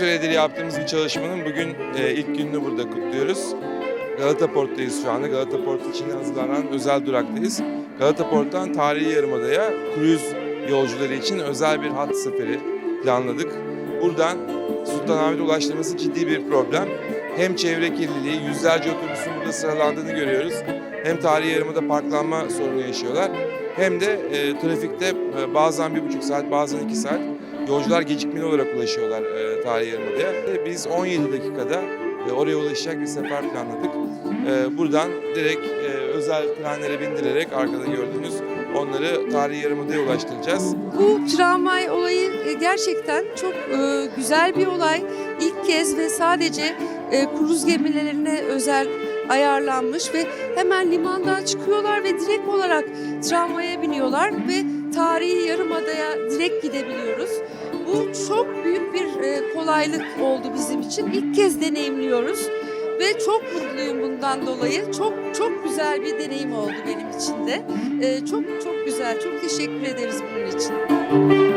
Süredir yaptığımız bir çalışmanın bugün e, ilk gününü burada kutluyoruz. Galata Port'tayız şu anda. Galata Port için hazırlanan özel duraktayız. Galata Port'tan tarihi yarımadaya kruz yolcuları için özel bir hat seferi planladık. Buradan Sultanahmet'e ulaştırması ciddi bir problem. Hem çevre kirliliği, yüzlerce otobüsün burada sıralandığını görüyoruz. Hem tarihi yarımada parklanma sorunu yaşıyorlar. Hem de e, trafikte e, bazen bir buçuk saat, bazen iki saat Yolcular gecikmeli olarak ulaşıyorlar e, tarihi yarımadaya. E, Biz 17 dakikada e, oraya ulaşacak bir sefer planladık. E, buradan direkt e, özel trenlere bindirerek arkada gördüğünüz onları tarihi yarımadaya ulaştıracağız. Bu tramvay olayı e, gerçekten çok e, güzel bir olay. İlk kez ve sadece e, kruz gemilerine özel ayarlanmış ve hemen limandan çıkıyorlar ve direkt olarak tramvaya biniyorlar ve tarihi yarımadaya direkt gidebiliyoruz. Bu çok büyük bir e, kolaylık oldu bizim için. İlk kez deneyimliyoruz ve çok mutluyum bundan dolayı. Çok çok güzel bir deneyim oldu benim için de. E, çok çok güzel. Çok teşekkür ederiz bunun için.